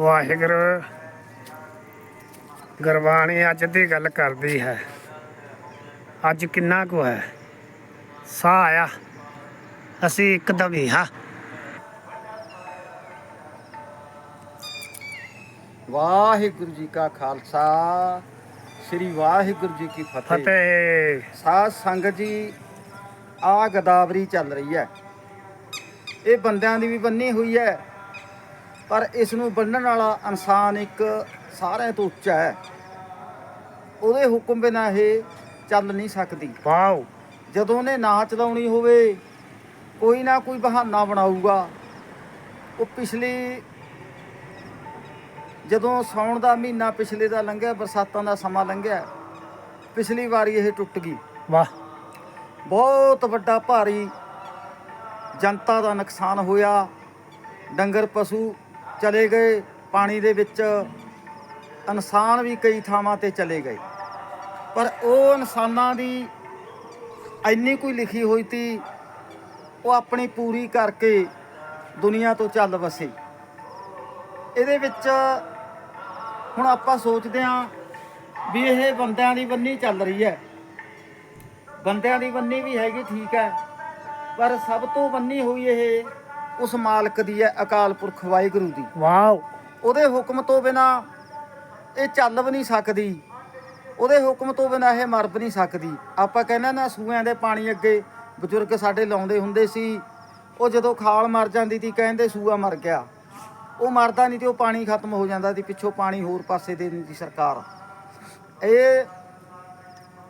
ਵਾਹਿਗੁਰੂ। ਗੁਰਬਾਣੀ ਅੱਜ ਦੀ ਗੱਲ ਕਰਦੀ ਹੈ। ਅੱਜ ਕਿੰਨਾ ਕੁ ਹੈ? ਸਾਹ ਆਇਆ। ਅਸੀਂ ਇੱਕਦਮ ਹੀ ਹਾਂ। ਵਾਹਿਗੁਰੂ ਜੀ ਕਾ ਖਾਲਸਾ ਸ੍ਰੀ ਵਾਹਿਗੁਰੂ ਜੀ ਕੀ ਫਤਿਹ। ਫਤਿਹ। ਸਾਧ ਸੰਗਤ ਜੀ ਆ ਗਦਾਵਰੀ ਚੱਲ ਰਹੀ ਹੈ। ਇਹ ਬੰਦਿਆਂ ਦੀ ਵੀ ਬੰਨੀ ਹੋਈ ਹੈ। ਪਰ ਇਸ ਨੂੰ ਬੰਨਣ ਵਾਲਾ ਇਨਸਾਨ ਇੱਕ ਸਾਰਿਆਂ ਤੋਂ ਉੱਚਾ ਹੈ। ਉਹਦੇ ਹੁਕਮ ਬਿਨਾਂ ਇਹ ਚੱਲ ਨਹੀਂ ਸਕਦੀ। ਵਾਓ। ਜਦੋਂ ਉਹਨੇ ਨਾ ਚਲਾਉਣੀ ਹੋਵੇ ਕੋਈ ਨਾ ਕੋਈ ਬਹਾਨਾ ਬਣਾਊਗਾ। ਉਹ ਪਿਛਲੀ ਜਦੋਂ ਸੌਣ ਦਾ ਮਹੀਨਾ ਪਿਛਲੇ ਦਾ ਲੰਘਿਆ ਬਰਸਾਤਾਂ ਦਾ ਸਮਾਂ ਲੰਘਿਆ ਪਿਛਲੀ ਵਾਰੀ ਇਹ ਟੁੱਟ ਗਈ। ਵਾਹ। ਬਹੁਤ ਵੱਡਾ ਭਾਰੀ ਜਨਤਾ ਦਾ ਨੁਕਸਾਨ ਹੋਇਆ। ਡੰਗਰ ਪਸ਼ੂ ਚਲੇ ਗਏ, ਪਾਣੀ ਦੇ ਵਿੱਚ ਇਨਸਾਨ ਵੀ ਕਈ ਥਾਵਾਂ ਤੇ ਚਲੇ ਗਏ। ਪਰ ਉਹ ਇਨਸਾਨਾਂ ਦੀ ਇੰਨੀ ਕੋਈ ਲਿਖੀ ਹੋਈ ਤੀ ਉਹ ਆਪਣੀ ਪੂਰੀ ਕਰਕੇ ਦੁਨੀਆ ਤੋਂ ਚੱਲ ਵਸੇ। ਇਹਦੇ ਵਿੱਚ ਹੁਣ ਆਪਾਂ ਸੋਚਦੇ ਹਾਂ ਵੀ ਇਹ ਬੰਦਿਆਂ ਦੀ ਬੰਨੀ ਚੱਲ ਰਹੀ ਹੈ। ਬੰਦਿਆਂ ਦੀ ਬੰਨੀ ਵੀ ਹੈਗੀ ਠੀਕ ਹੈ, ਪਰ ਸਭ ਤੋਂ ਬੰਨੀ ਹੋਈ ਇਹ ਉਸ ਮਾਲਕ ਦੀ ਹੈ ਅਕਾਲ ਪੁਰਖ ਵਾਹਿਗੁਰੂ ਦੀ। ਵਾਓ। ਉਹਦੇ ਹੁਕਮ ਤੋਂ ਬਿਨਾ ਇਹ ਚੱਲ ਵੀ ਨਹੀਂ ਸਕਦੀ। ਉਹਦੇ ਹੁਕਮ ਤੋਂ ਬਿਨਾ ਇਹ ਮਰ ਵੀ ਨਹੀਂ ਸਕਦੀ। ਆਪਾਂ ਕਹਿੰਦੇ ਨਾ ਸੂਆਂ ਦੇ ਪਾਣੀ ਅੱਗੇ ਬਜ਼ੁਰਗ ਸਾਡੇ ਲਾਉਂਦੇ ਹੁੰਦੇ ਸੀ। ਉਹ ਜਦੋਂ ਖਾਲ ਮਰ ਜਾਂਦੀ ਸੀ ਕਹਿੰਦੇ ਸੂਆ ਮਰ ਗਿਆ। ਉਹ ਮਰਦਾ ਨਹੀਂ ਤੇ ਉਹ ਪਾਣੀ ਖਤਮ ਹੋ ਜਾਂਦਾ ਸੀ। ਪਿੱਛੋਂ ਪਾਣੀ ਹੋਰ ਪਾਸੇ ਦੇ ਦਿੰਦੀ ਸਰਕਾਰ। ਇਹ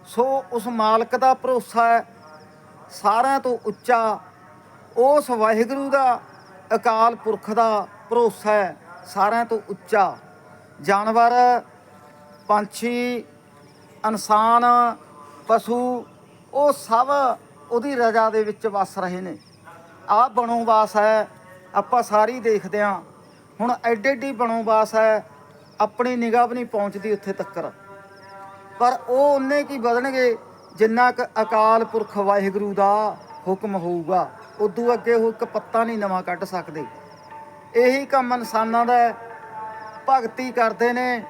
ਸੋ ਉਸ ਮਾਲਕ ਦਾ ਭਰੋਸਾ ਹੈ। ਸਾਰਿਆਂ ਤੋਂ ਉੱਚਾ ਉਸ ਵਾਹਿਗੁਰੂ ਦਾ ਅਕਾਲ ਪੁਰਖ ਦਾ ਭਰੋਸਾ ਹੈ, ਸਾਰਿਆਂ ਤੋਂ ਉੱਚਾ। ਜਾਨਵਰ, ਪੰਛੀ, ਇਨਸਾਨ, ਪਸ਼ੂ, ਉਹ ਸਭ ਉਹਦੀ ਰਜ਼ਾ ਦੇ ਵਿੱਚ ਵਸ ਰਹੇ ਨੇ। ਆਹ ਬਣੋਵਾਸ ਹੈ, ਆਪਾਂ ਸਾਰੀ ਦੇਖਦੇ ਹਾਂ। ਹੁਣ ਐਡੇ ਐਡੀ ਬਣੋਵਾਸ ਹੈ, ਆਪਣੀ ਨਿਗਾਹ ਵੀ ਨਹੀਂ ਪਹੁੰਚਦੀ ਉੱਥੇ ਤੱਕਰ। ਪਰ ਉਹ ਉਹਨੇ ਕੀ ਵਧਣਗੇ ਜਿੰਨਾ ਕੁ ਅਕਾਲ ਪੁਰਖ ਵਾਹਿਗੁਰੂ ਦਾ ਹੁਕਮ ਹੋਊਗਾ, ਉਦੋਂ ਅੱਗੇ ਉਹ ਇੱਕ ਪੱਤਾ ਨਹੀਂ ਨਵਾਂ ਕੱਢ ਸਕਦੇ ਇਹੀ ਕੰਮ ਇਨਸਾਨਾਂ ਦਾ ਹੈ। ਭਗਤੀ ਕਰਦੇ ਨੇ,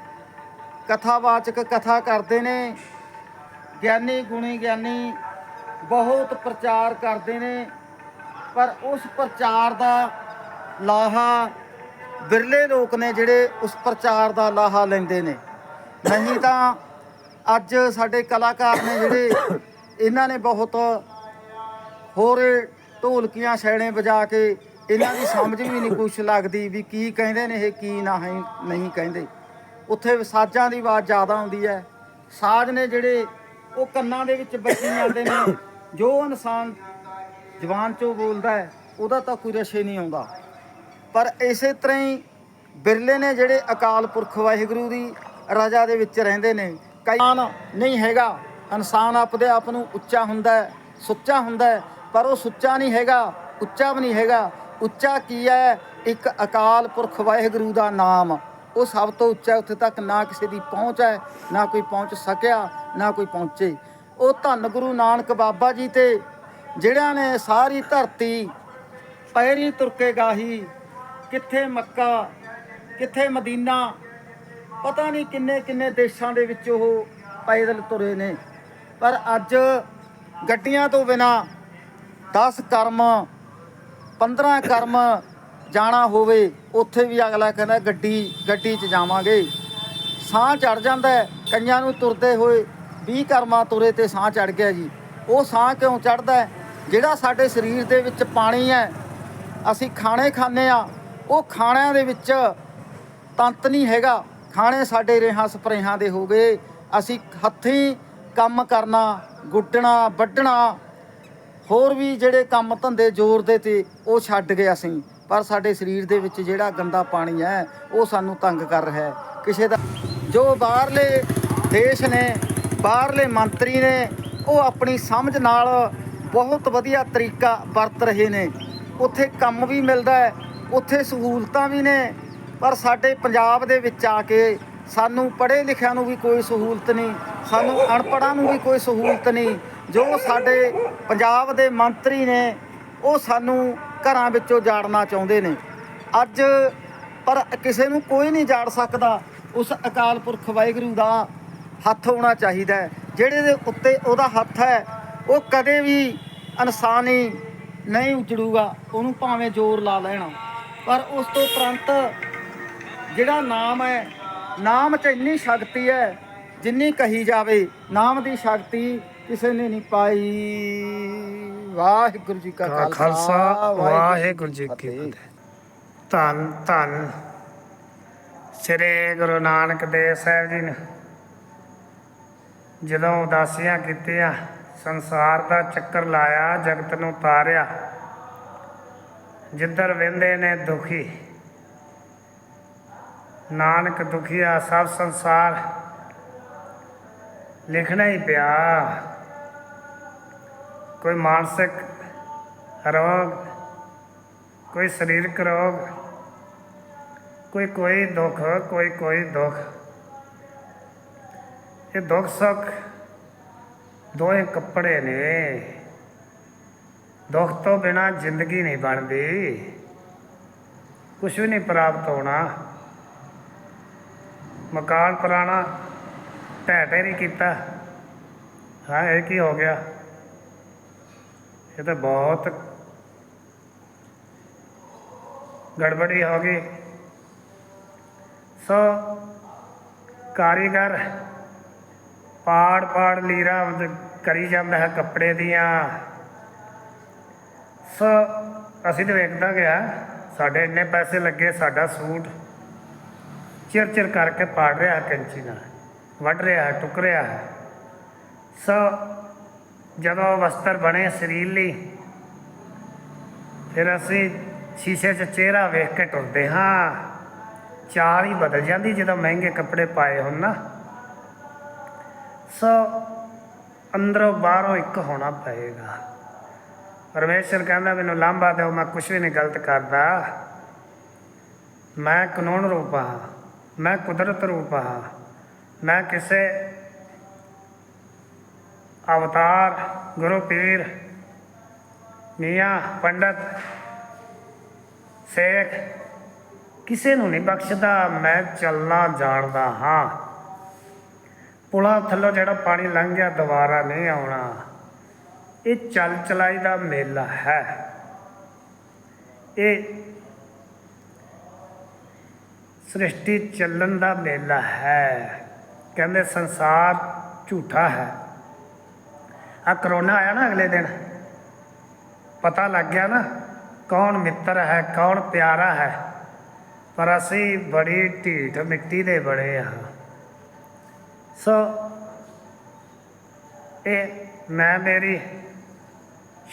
ਕਥਾਵਾਚਕ ਕਥਾ ਕਰਦੇ ਨੇ, ਗਿਆਨੀ ਗੁਣੀ ਗਿਆਨੀ ਬਹੁਤ ਪ੍ਰਚਾਰ ਕਰਦੇ ਨੇ, ਪਰ ਉਸ ਪ੍ਰਚਾਰ ਦਾ ਲਾਹਾ ਵਿਰਲੇ ਲੋਕ ਨੇ ਜਿਹੜੇ ਉਸ ਪ੍ਰਚਾਰ ਦਾ ਲਾਹਾ ਲੈਂਦੇ ਨੇ ਨਹੀਂ ਤਾਂ ਅੱਜ ਸਾਡੇ ਕਲਾਕਾਰ ਨੇ ਜਿਹੜੇ, ਇਹਨਾਂ ਨੇ ਬਹੁਤ ਹੋਰ ਢੋਲਕੀਆਂ ਛੈਣੇ ਵਜਾ ਕੇ ਇਹਨਾਂ ਦੀ ਸਮਝ ਵੀ ਨਹੀਂ ਕੁਛ ਲੱਗਦੀ ਵੀ ਕੀ ਕਹਿੰਦੇ ਨੇ ਇਹ, ਕੀ ਨਾ ਹੈ, ਨਹੀਂ ਕਹਿੰਦੇ। ਉੱਥੇ ਸਾਜ਼ਾਂ ਦੀ ਆਵਾਜ਼ ਜ਼ਿਆਦਾ ਆਉਂਦੀ ਹੈ। ਸਾਜ਼ ਨੇ ਜਿਹੜੇ ਉਹ ਕੰਨਾਂ ਦੇ ਵਿੱਚ ਵੱਜੀ ਜਾਂਦੇ ਨੇ, ਜੋ ਇਨਸਾਨ ਜ਼ੁਬਾਨ ਚੋਂ ਬੋਲਦਾ ਹੈ, ਉਹਦਾ ਤਾਂ ਕੋਈ ਰਸ਼ੇ ਨਹੀਂ ਆਉਂਦਾ। ਪਰ ਇਸੇ ਤਰ੍ਹਾਂ ਹੀ ਬਿਰਲੇ ਨੇ ਜਿਹੜੇ ਅਕਾਲ ਪੁਰਖ ਵਾਹਿਗੁਰੂ ਦੀ ਰਜਾ ਦੇ ਵਿੱਚ ਰਹਿੰਦੇ ਨੇ, ਕਈ ਨਹੀਂ ਹੈਗਾ। ਇਨਸਾਨ ਆਪਦੇ ਆਪ ਨੂੰ ਉੱਚਾ ਹੁੰਦਾ ਹੈ, ਸੁੱਚਾ ਹੁੰਦਾ ਹੈ ਪਰ ਉਹ ਸੁੱਚਾ ਨਹੀਂ ਹੈਗਾ, ਉੱਚਾ ਵੀ ਨਹੀਂ ਹੈਗਾ। ਉੱਚਾ ਕੀ ਹੈ? ਇੱਕ ਅਕਾਲ ਪੁਰਖ ਵਾਹਿਗੁਰੂ ਦਾ ਨਾਮ। ਉਹ ਸਭ ਤੋਂ ਉੱਚਾ ਉੱਥੇ ਤੱਕ ਨਾ ਕਿਸੇ ਦੀ ਪਹੁੰਚ ਹੈ, ਨਾ ਕੋਈ ਪਹੁੰਚ ਸਕਿਆ, ਨਾ ਕੋਈ ਪਹੁੰਚੇ। ਉਹ ਧੰਨ ਗੁਰੂ ਨਾਨਕ ਬਾਬਾ ਜੀ ਤੇ, ਜਿਹੜਿਆਂ ਨੇ ਸਾਰੀ ਧਰਤੀ ਪੈਰੀ ਤੁਰ ਕੇ ਗਾਹੀ, ਕਿੱਥੇ ਮੱਕਾ, ਕਿੱਥੇ ਮਦੀਨਾ, ਪਤਾ ਨਹੀਂ ਕਿੰਨੇ ਕਿੰਨੇ ਦੇਸ਼ਾਂ ਦੇ ਵਿੱਚ ਉਹ ਪੈਦਲ ਤੁਰੇ ਨੇ। ਪਰ ਅੱਜ ਗੱਡੀਆਂ ਤੋਂ ਬਿਨਾ 10 ਕਰਮ 15 ਕਰਮ ਜਾਣਾ ਹੋਵੇ, ਉੱਥੇ ਵੀ ਅਗਲਾ ਕਹਿੰਦਾ ਗੱਡੀ ਗੱਡੀ 'ਚ ਜਾਵਾਂਗੇ। ਸਾਹ ਚੜ ਜਾਂਦਾ ਕਈਆਂ ਨੂੰ ਤੁਰਦੇ ਹੋਏ 20 ਕਰਮਾਂ ਤੁਰੇ ਤੇ ਸਾਹ ਚੜ ਗਿਆ ਜੀ। ਉਹ ਸਾਹ ਕਿਉਂ ਚੜਦਾ ਜਿਹੜਾ ਸਾਡੇ ਸਰੀਰ ਦੇ ਵਿੱਚ ਪਾਣੀ ਹੈ, ਅਸੀਂ ਖਾਣੇ ਖਾਂਦੇ ਆ ਉਹ ਖਾਣਿਆਂ ਦੇ ਵਿੱਚ ਤੰਤ ਨਹੀਂ ਹੈਗਾ। ਖਾਣੇ ਸਾਡੇ ਰੇਹਾਂ ਸਪਰੇਹਾਂ ਦੇ ਹੋ ਗਏ। ਅਸੀਂ ਹੱਥੀਂ ਕੰਮ ਕਰਨਾ ਗੁੱਡਣਾ ਵੱਢਣਾ ਹੋਰ ਵੀ ਜਿਹੜੇ ਕੰਮ ਧੰਦੇ ਜ਼ੋਰ ਦੇ ਤੇ ਉਹ ਛੱਡ ਗਏ ਅਸੀਂ, ਪਰ ਸਾਡੇ ਸਰੀਰ ਦੇ ਵਿੱਚ ਜਿਹੜਾ ਗੰਦਾ ਪਾਣੀ ਹੈ, ਉਹ ਸਾਨੂੰ ਤੰਗ ਕਰ ਰਿਹਾ ਹੈ। ਕਿਸੇ ਦਾ ਜੋ ਬਾਹਰਲੇ ਦੇਸ਼ ਨੇ, ਬਾਹਰਲੇ ਮੰਤਰੀ ਨੇ, ਉਹ ਆਪਣੀ ਸਮਝ ਨਾਲ ਬਹੁਤ ਵਧੀਆ ਤਰੀਕਾ ਵਰਤ ਰਹੇ ਨੇ। ਉੱਥੇ ਕੰਮ ਵੀ ਮਿਲਦਾ ਹੈ, ਉੱਥੇ ਸਹੂਲਤਾਂ ਵੀ ਨੇ, ਪਰ ਸਾਡੇ ਪੰਜਾਬ ਦੇ ਵਿੱਚ ਆ ਕੇ ਸਾਨੂੰ ਪੜ੍ਹੇ ਲਿਖਿਆਂ ਨੂੰ ਵੀ ਕੋਈ ਸਹੂਲਤ ਨਹੀਂ, ਸਾਨੂੰ ਅਨਪੜ੍ਹਾਂ ਨੂੰ ਵੀ ਕੋਈ ਸਹੂਲਤ ਨਹੀਂ ਜੋ ਸਾਡੇ ਪੰਜਾਬ ਦੇ ਮੰਤਰੀ ਨੇ, ਉਹ ਸਾਨੂੰ ਘਰਾਂ ਵਿੱਚੋਂ ਜਾੜਨਾ ਚਾਹੁੰਦੇ ਨੇ। ਅੱਜ ਪਰ ਕਿਸੇ ਨੂੰ ਕੋਈ ਨਹੀਂ ਜਾੜ ਸਕਦਾ। ਉਸ ਅਕਾਲ ਪੁਰਖ ਵਾਹਿਗੁਰੂ ਦਾ ਹੱਥ ਹੋਣਾ ਚਾਹੀਦਾ ਜਿਹੜੇ ਦੇ ਉੱਤੇ ਉਹਦਾ ਹੱਥ ਹੈ, ਉਹ ਕਦੇ ਵੀ ਇਨਸਾਨੀ ਨਹੀਂ ਉਜੜੂਗਾ। ਉਹਨੂੰ ਭਾਵੇਂ ਜ਼ੋਰ ਲਾ ਲੈਣਾ। ਪਰ ਉਸ ਤੋਂ ਉਪਰੰਤ ਜਿਹੜਾ ਨਾਮ ਹੈ, ਨਾਮ 'ਚ ਇੰਨੀ ਸ਼ਕਤੀ ਹੈ, ਜਿੰਨੀ ਕਹੀ ਜਾਵੇ, ਨਾਮ ਦੀ ਸ਼ਕਤੀ ਕਿਸੇ ਨੇ ਨਹੀਂ ਪਾਈ। ਵਾਹਿਗੁਰੂ ਜੀ ਕਾ ਖਾਲਸਾ ਵਾਹਿਗੁਰੂ ਜੀ ਕੀ ਫਤਿਹ। ਧੰਨ ਧੰਨ। ਸ੍ਰੀ ਗੁਰੂ ਨਾਨਕ ਦੇਵ ਸਾਹਿਬ ਜੀ ਨੇ ਜਦੋਂ ਉਦਾਸੀਆਂ ਕੀਤੀਆਂ ਸੰਸਾਰ ਦਾ ਚੱਕਰ ਲਾਇਆ ਜਗਤ ਨੂੰ ਤਾਰਿਆ ਜਿੱਧਰ ਵਹਿੰਦੇ ਨੇ ਦੁਖੀ ਨਾਨਕ ਦੁਖੀਆ ਸਭ ਸੰਸਾਰ ਲਿਖਣਾ ਹੀ ਪਿਆ। ਕੋਈ ਮਾਨਸਿਕ ਰੋਗ, ਕੋਈ ਸਰੀਰਕ ਰੋਗ, ਕੋਈ ਕੋਈ ਦੁੱਖ, ਕੋਈ ਕੋਈ ਦੁੱਖ। ਇਹ ਦੁੱਖ ਸੁੱਖ ਦੋਏ ਕੱਪੜੇ ਨੇ। ਦੁੱਖ ਤੋਂ ਬਿਨਾ ਜ਼ਿੰਦਗੀ ਨਹੀਂ ਬਣਦੀ। ਕੁਝ ਵੀ ਨਹੀਂ ਪ੍ਰਾਪਤ ਹੋਣਾ। ਮਕਾਨ ਪੁਰਾਣਾ ਢਹਿ ਢੇਰੀ ਨਹੀਂ ਕੀਤਾ। ਹਾਂ, ਇਹ ਕੀ ਹੋ ਗਿਆ? ਇਹ ਤਾਂ ਬਹੁਤ ਗੜਬੜੀ ਹੋ ਗਈ। ਸੋ ਕਾਰੀਗਰ ਪਾੜ ਪਾੜ ਲੀਰਾ ਕਰੀ ਜਾਂਦਾ ਹੈ ਕੱਪੜੇ ਦੀਆਂ। ਸੋ, ਅਸੀਂ ਤਾਂ ਵੇਖਦਾ ਗਿਆ ਸਾਡੇ ਇੰਨੇ ਪੈਸੇ ਲੱਗੇ, ਸਾਡਾ ਸੂਟ ਚਿਰ ਚਿਰ ਕਰਕੇ ਪਾੜ ਰਿਹਾ ਹੈ ਕੈਂਚੀ ਨਾਲ, ਵੱਢ ਰਿਹਾ ਹੈ, ਟੁਕ ਰਿਹਾ ਹੈ। ਸੋ ਜਦੋਂ ਵਸਤਰ ਬਣੇ ਸਰੀਰ ਲਈ, ਫਿਰ ਅਸੀਂ ਸ਼ੀਸ਼ੇ 'ਚ ਚਿਹਰਾ ਵੇਖ ਕੇ ਟੁਰਦੇ ਹਾਂ। ਚਾਲ ਹੀ ਬਦਲ ਜਾਂਦੀ ਜਦੋਂ ਮਹਿੰਗੇ ਕੱਪੜੇ ਪਾਏ ਹੋਣ ਨਾ। ਸੋ ਅੰਦਰੋਂ ਬਾਹਰੋਂ ਇੱਕ ਹੋਣਾ ਪਏਗਾ। ਪਰਮੇਸ਼ਰ ਕਹਿੰਦਾ, ਮੈਨੂੰ ਲਾਂਭਾ ਦਿਓ, ਮੈਂ ਕੁਛ ਵੀ ਨਹੀਂ ਗਲਤ ਕਰਦਾ। ਮੈਂ ਕਾਨੂੰਨ ਰੂਪ ਹਾਂ, ਮੈਂ ਕੁਦਰਤ ਰੂਪ ਹਾਂ, ਮੈਂ ਕਿਸੇ ਅਵਤਾਰ, ਗੁਰੂ ਪੀਰ, ਮੀਆਂ, ਪੰਡਤ, ਸੇਖ, ਕਿਸੇ ਨੂੰ ਨਹੀਂ ਬਖਸ਼ਦਾ, ਮੈਂ ਚੱਲਣਾ ਜਾਣਦਾ ਹਾਂ। ਪੁਲਾਂ ਥੱਲੋਂ ਜਿਹੜਾ ਪਾਣੀ ਲੰਘ ਗਿਆ, ਦੁਬਾਰਾ ਨਹੀਂ ਆਉਣਾ। ਇਹ ਚੱਲ ਚਲਾਈ ਦਾ ਮੇਲਾ ਹੈ। ਇਹ ਸ੍ਰਿਸ਼ਟੀ ਚੱਲਣ ਦਾ ਮੇਲਾ ਹੈ। ਕਹਿੰਦੇ ਸੰਸਾਰ ਝੂਠਾ ਹੈ। ਆ ਕਰੋਨਾ ਆਇਆ ਨਾ ਅਗਲੇ ਦਿਨ। ਪਤਾ ਲੱਗ ਗਿਆ ਨਾ ਕੌਣ ਮਿੱਤਰ ਹੈ, ਕੌਣ ਪਿਆਰਾ ਹੈ। ਪਰ ਅਸੀਂ ਬੜੀ ਢੀਠ ਮਿੱਟੀ ਦੇ ਬੜੇ ਆ। ਸੋ ਇਹ ਮੈਂ ਮੇਰੀ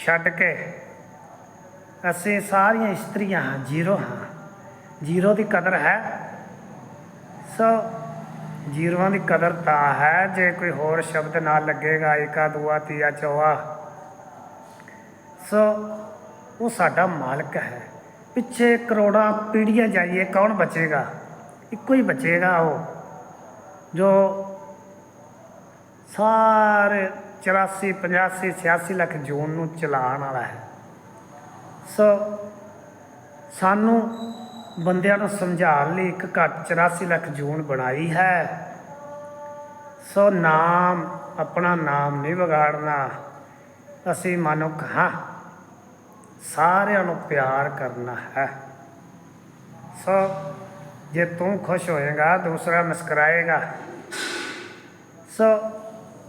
ਛੱਡ ਕੇ ਅਸੀਂ ਸਾਰੀਆਂ ਇਸਤਰੀਆਂ ਹਾਂ, ਜ਼ੀਰੋ ਹਾਂ। ਜ਼ੀਰੋ ਦੀ ਕਦਰ ਹੈ। ਸੋ ਜ਼ੀਰੋਆਂ ਦੀ ਕਦਰ ਤਾਂ ਹੈ, ਜੇ ਕੋਈ ਹੋਰ ਸ਼ਬਦ ਨਾਲ ਲੱਗੇਗਾ, ਏਕਾ, ਦੂਆ, ਤੀਆ, ਚੌਆ। ਸੋ, ਉਹ ਸਾਡਾ ਮਾਲਕ ਹੈ। ਪਿੱਛੇ ਕਰੋੜਾਂ ਪੀੜ੍ਹੀਆਂ ਜਾਈਏ, ਕੌਣ ਬਚੇਗਾ? ਇੱਕੋ ਹੀ ਬਚੇਗਾ ਉਹ, ਜੋ ਸਾਰੇ 84 85 86 ਲੱਖ ਜੂਨ ਨੂੰ ਚਲਾਉਣ ਵਾਲਾ ਹੈ। ਸੋ, ਸਾਨੂੰ ਬੰਦਿਆਂ ਨੂੰ ਸਮਝਾਉਣ ਲਈ ਇੱਕ ਘੱਟ 84 ਲੱਖ ਜੂਨ ਬਣਾਈ ਹੈ। ਸੋ ਨਾਮ, ਆਪਣਾ ਨਾਮ ਨਹੀਂ ਵਿਗਾੜਨਾ, ਅਸੀਂ ਮਨੁੱਖ ਹਾਂ। ਸਾਰਿਆਂ ਨੂੰ ਪਿਆਰ ਕਰਨਾ ਹੈ। ਸੋ ਜੇ ਤੂੰ ਖੁਸ਼ ਹੋਏਗਾ, ਦੂਸਰਾ ਮੁਸਕਰਾਏਗਾ। ਸੋ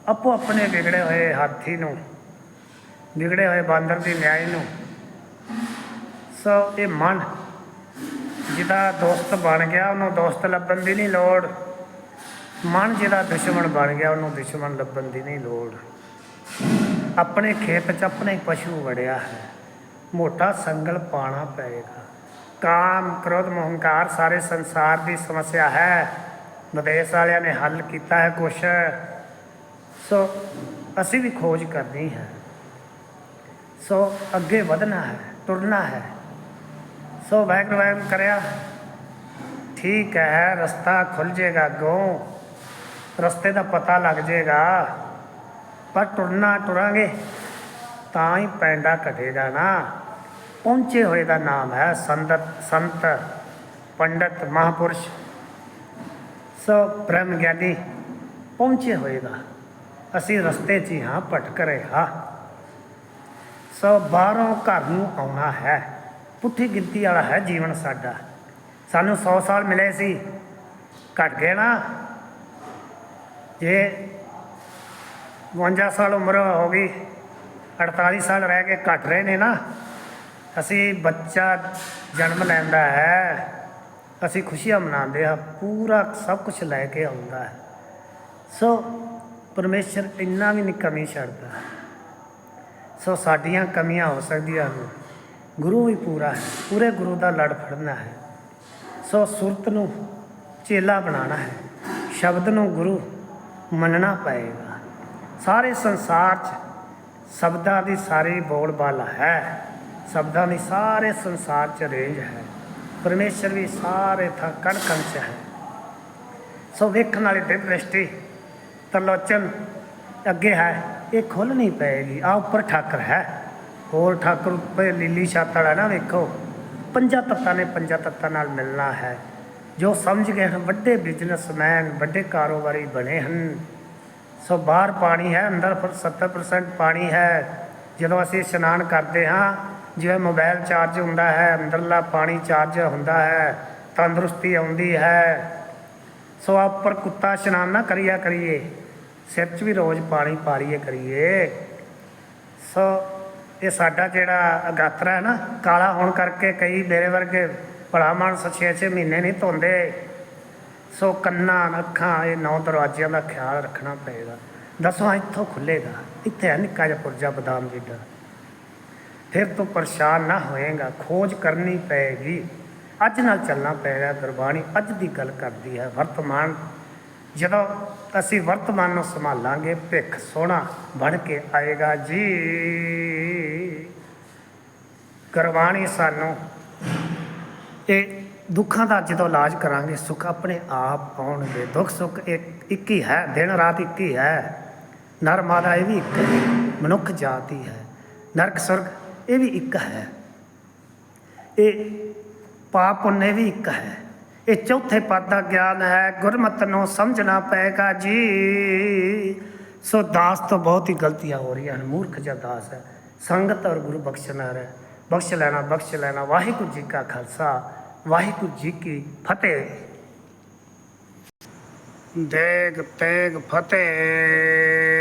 ਆਪੋ ਆਪਣੇ ਵਿਗੜੇ ਹੋਏ ਹਾਥੀ ਨੂੰ, ਵਿਗੜੇ ਹੋਏ ਬਾਂਦਰ ਦੀ ਨਿਆਈ ਨੂੰ, ਸੋ ਇਹ ਮਨ ਜਿਹਦਾ ਦੋਸਤ ਬਣ ਗਿਆ, ਉਹਨੂੰ ਦੋਸਤ ਲੱਭਣ ਦੀ ਨਹੀਂ ਲੋੜ। ਮਨ ਜਿਹਦਾ ਦੁਸ਼ਮਣ ਬਣ ਗਿਆ, ਉਹਨੂੰ ਦੁਸ਼ਮਣ ਲੱਭਣ ਦੀ ਨਹੀਂ ਲੋੜ। ਆਪਣੇ ਖੇਤ 'ਚ ਆਪਣੇ ਪਸ਼ੂ ਵੜਿਆ ਹੈ। ਮੋਟਾ ਸੰਗਲ ਪਾਣਾ ਪਏਗਾ। ਕਾਮ, ਕ੍ਰੋਧ, ਮੋਹੰਕਾਰ ਸਾਰੇ ਸੰਸਾਰ ਦੀ ਸਮੱਸਿਆ ਹੈ। ਵਿਦੇਸ਼ ਵਾਲਿਆਂ ਨੇ ਹੱਲ ਕੀਤਾ ਹੈ ਕੁਛ। ਸੋ ਅਸੀਂ ਵੀ ਖੋਜ ਕਰਨੀ ਹੈ। ਸੋ ਅੱਗੇ ਵਧਣਾ ਹੈ, ਤੁਰਨਾ ਹੈ। ਸੋ ਵਾਹਿਗੁਰੂ ਵਾਹਿਗੁਰੂ ਕਰਿਆ। ਠੀਕ ਹੈ, ਰਸਤਾ ਖੁੱਲ ਜਾਏਗਾ ਅੱਗੋਂ। ਰਸਤੇ ਦਾ ਪਤਾ ਲੱਗ ਜਾਏਗਾ। ਪਰ ਟੁਰਨਾ ਟੁਰਾਂਗੇ, ਤਾਂ ਹੀ ਪੈਂਡਾ ਘਟੇਗਾ ਨਾ। ਪਹੁੰਚੇ ਹੋਏ ਦਾ ਨਾਮ ਹੈ ਸੰਤ ਸੰਤ, ਪੰਡਤ, ਮਹਾਪੁਰਸ਼। ਸਭ ਬ੍ਰਹਮ ਗਿਆਨੀ, ਪਹੁੰਚੇ ਹੋਏਗਾ ਅਸੀਂ ਰਸਤੇ 'ਚ ਹੀ ਹਾਂ, ਭਟਕ ਰਹੇ ਹਾਂ। ਸੋ ਬਾਹਰੋਂ ਘਰ ਨੂੰ ਆਉਣਾ ਹੈ। ਪੁੱਠੀ ਗਿਣਤੀ ਵਾਲਾ ਹੈ ਜੀਵਨ ਸਾਡਾ। ਸਾਨੂੰ 100 ਸਾਲ ਮਿਲੇ ਸੀ। ਘਟ ਗਏ ਨਾ। ਜੇ 52 ਸਾਲ ਉਮਰ ਹੋ ਗਈ 48 ਸਾਲ ਰਹਿ ਕੇ ਘਟ ਰਹੇ ਨੇ ਨਾ, ਅਸੀਂ ਬੱਚਾ ਜਨਮ ਲੈਂਦਾ ਹੈ। ਅਸੀਂ ਖੁਸ਼ੀਆਂ ਮਨਾਉਂਦੇ ਹਾਂ। ਪੂਰਾ ਸਭ ਕੁਝ ਲੈ ਕੇ ਆਉਂਦਾ ਹੈ। ਸੋ ਪਰਮੇਸ਼ਰ ਇੰਨਾ ਵੀ ਨਹੀਂ ਕਮੀ ਛੱਡਦਾ। ਸੋ ਸਾਡੀਆਂ ਕਮੀਆਂ ਹੋ ਸਕਦੀਆਂ ਹਨ। ਗੁਰੂ ਵੀ ਪੂਰਾ ਹੈ, ਪੂਰੇ ਗੁਰੂ ਦਾ ਲੜ ਫੜਨਾ ਹੈ। ਸੋ ਸੁਰਤ ਨੂੰ ਚੇਲਾ ਬਣਾਉਣਾ ਹੈ, ਸ਼ਬਦ ਨੂੰ ਗੁਰੂ ਮੰਨਣਾ ਪਏਗਾ। ਸਾਰੇ ਸੰਸਾਰ 'ਚ ਸ਼ਬਦਾਂ ਦੀ ਸਾਰੀ ਬੋਲਬਾਲਾ ਹੈ, ਸ਼ਬਦਾਂ ਦੀ ਸਾਰੇ ਸੰਸਾਰ 'ਚ ਰੇਂਜ ਹੈ। ਪਰਮੇਸ਼ਰ ਵੀ ਸਾਰੇ ਥਾਂ ਕਣ ਕਣ 'ਚ ਹੈ। ਸੋ ਵੇਖਣ ਵਾਲੀ ਦਿਵ ਦ੍ਰਿਸ਼ਟੀ ਤਲੋਚਨ ਅੱਗੇ ਹੈ, ਇਹ ਖੋਲਣੀ ਪਏਗੀ ਆ ਉੱਪਰ ਠਾਕਰ ਹੈ। ਹੋਰ ਠਾਕੁਰ ਉੱਪਰ ਲੀਲੀ ਛੱਤ ਵਾਲਾ ਨਾ ਵੇਖੋ, ਪੰਜਾਂ ਤੱਤਾਂ ਨੇ ਪੰਜਾਂ ਤੱਤਾਂ ਨਾਲ ਮਿਲਣਾ ਹੈ। ਜੋ ਸਮਝ ਗਏ ਹਨ, ਵੱਡੇ ਬਿਜ਼ਨਸਮੈਨ ਵੱਡੇ ਕਾਰੋਬਾਰੀ ਬਣੇ ਹਨ। ਸੋ ਬਾਹਰ ਪਾਣੀ ਹੈ, ਅੰਦਰ ਫਿਰ 70% ਪਾਣੀ ਹੈ। ਜਦੋਂ ਅਸੀਂ ਇਸ਼ਨਾਨ ਕਰਦੇ ਹਾਂ, ਜਿਵੇਂ ਮੋਬਾਈਲ ਚਾਰਜ ਹੁੰਦਾ ਹੈ, ਅੰਦਰਲਾ ਪਾਣੀ ਚਾਰਜ ਹੁੰਦਾ ਹੈ, ਤੰਦਰੁਸਤੀ ਆਉਂਦੀ ਹੈ। ਸੋ ਆਪ ਪਰ ਕੁੱਤਾ ਇਸ਼ਨਾਨ ਨਾ ਕਰਿਆ ਕਰੀਏ, ਸਿਰ 'ਚ ਵੀ ਰੋਜ਼ ਪਾਣੀ ਪਾਲੀਏ ਕਰੀਏ। ਸੋ ਇਹ ਸਾਡਾ ਜਿਹੜਾ ਅਗਾਤਰਾ ਹੈ ਨਾ, ਕਾਲਾ ਹੋਣ ਕਰਕੇ ਕਈ ਮੇਰੇ ਵਰਗੇ ਭਲਾ ਮਾਨਸ 6-6 ਮਹੀਨੇ ਨਹੀਂ ਧੋਂਦੇ। ਸੋ ਕੰਨਾਂ ਅੱਖਾਂ, ਇਹ ਨੌ ਦਰਵਾਜ਼ਿਆਂ ਦਾ ਖਿਆਲ ਰੱਖਣਾ ਪਏਗਾ। ਦੱਸੋ ਇੱਥੋਂ ਖੁੱਲੇਗਾ ਇੱਥੇ ਹੈ ਨਿੱਕਾ ਜਿਹਾ ਪੁਰਜਾ ਬਦਾਮ ਜਿੱਡਾ। ਫਿਰ ਤੂੰ ਪਰੇਸ਼ਾਨ ਨਾ ਹੋਏਗਾ, ਖੋਜ ਕਰਨੀ ਪਏਗੀ। ਅੱਜ ਨਾਲ ਚੱਲਣਾ ਪਏਗਾ, ਗੁਰਬਾਣੀ ਅੱਜ ਦੀ ਗੱਲ ਕਰਦੀ ਹੈ। ਵਰਤਮਾਨ, ਜਦੋਂ ਅਸੀਂ ਵਰਤਮਾਨ ਨੂੰ ਸੰਭਾਲਾਂਗੇ ਭਿੱਖ ਸੋਹਣਾ ਬਣ ਕੇ ਆਏਗਾ ਜੀ। ਗੁਰਬਾਣੀ ਸਾਨੂੰ। ਇਹ ਦੁੱਖਾਂ ਦਾ ਜਦੋਂ ਇਲਾਜ ਕਰਾਂਗੇ। ਸੁੱਖ ਆਪਣੇ ਆਪ ਪਾਉਣਗੇ ਦੁੱਖ, ਸੁੱਖ ਇੱਕ ਹੀ ਹੈ, ਦਿਨ ਰਾਤ ਇੱਕ ਹੀ ਹੈ। ਨਰ ਮਾਦਾ ਇਹ ਵੀ ਇੱਕ ਹੈ, ਮਨੁੱਖ ਜਾਤੀ ਹੈ। ਨਰਕ, ਸੁਰਗ ਇਹ ਵੀ ਇੱਕ ਹੈ। ਇਹ ਪਾਪ ਪੁੰਨ ਇਹ ਵੀ ਇੱਕ ਹੈ। ਇਹ ਚੌਥੇ ਪਦ ਦਾ ਗਿਆਨ ਹੈ, ਗੁਰਮਤਿ ਨੂੰ ਸਮਝਣਾ ਪਏਗਾ ਜੀ। ਸੋ ਦਾਸ ਤੋਂ ਬਹੁਤ ਹੀ ਗਲਤੀਆਂ ਹੋ ਰਹੀਆਂ ਹਨ, ਮੂਰਖ ਜਿਹਾ ਦਾਸ ਹੈ। ਸੰਗਤ ਔਰ ਗੁਰੂ ਬਖਸ਼ਣਾ ਹੈ ਬਖਸ਼ ਲੈਣਾ ਬਖਸ਼ ਲੈਣਾ। ਵਾਹਿਗੁਰੂ ਜੀ ਕਾ ਖਾਲਸਾ, ਵਾਹਿਗੁਰੂ ਜੀ ਕੀ ਫਤਿਹ। ਦੇਗ ਤੇਗ ਫਤਿਹ।